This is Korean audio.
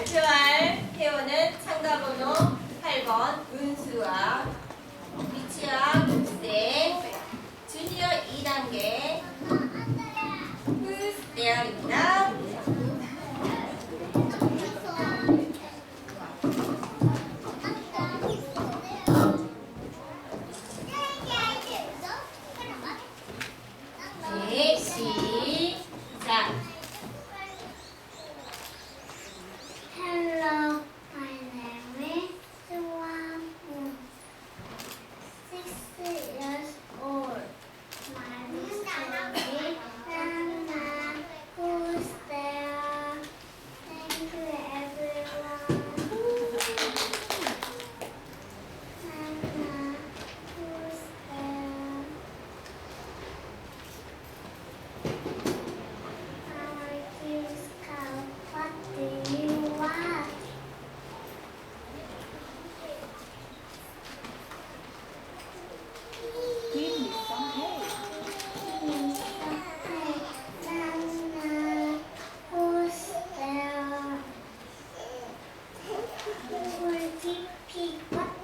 발표할 회원은 상담번호 8번 은수와 위치와 국세 주니어 2단계 후스테아입니다. 네, 시 꽃을 피피고